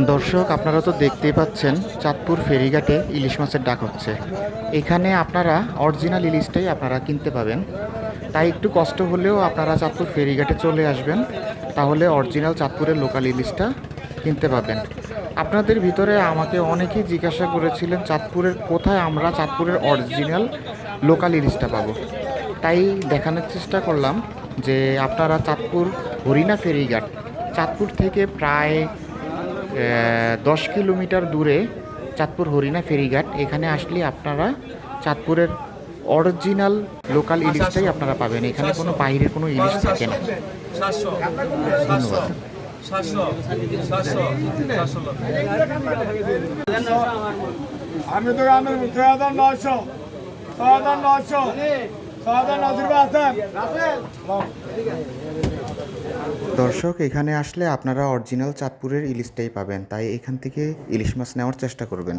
দর্শক, আপনারা তো দেখতেই পাচ্ছেন, চাঁদপুর ফেরিঘাটে ইলিশ মাছের ডাক হচ্ছে। এখানে আপনারা অরিজিনাল ইলিশটাই আপনারা কিনতে পাবেন। তাই একটু কষ্ট হলেও আপনারা চাঁদপুর ফেরিঘাটে চলে আসবেন। তাহলে অরিজিনাল চাঁদপুরের লোকাল ইলিশটা কিনতে পাবেন। আপনাদের ভিতরে আমাকে অনেকেই জিজ্ঞাসা করেছিলেন, চাঁদপুরের কোথায় আমরা চাঁদপুরের অরিজিনাল লোকাল ইলিশটা পাবো? তাই দেখানোর চেষ্টা করলাম যে আপনারা চাঁদপুর হরিণা ফেরিঘাট, চাঁদপুর থেকে প্রায় দশ কিলোমিটার দূরে চাঁদপুর হরিণা ফেরিঘাট। এখানে আসলে আপনারা চাঁদপুরের অরিজিনাল লোকাল ইলিশটাই আপনারা পাবেন। এখানে কোনো বাইরের কোনো ইলিশ থাকে না। ধন্যবাদ আমি তো আমার ছয় হাজার নয়শো। ছয় হাজার নয়শো। দর্শক, এখানে আসলে আপনারা অরিজিনাল চাঁদপুরের ইলিশটাই পাবেন, তাই এখান থেকে ইলিশ মাছ নেওয়ার চেষ্টা করবেন।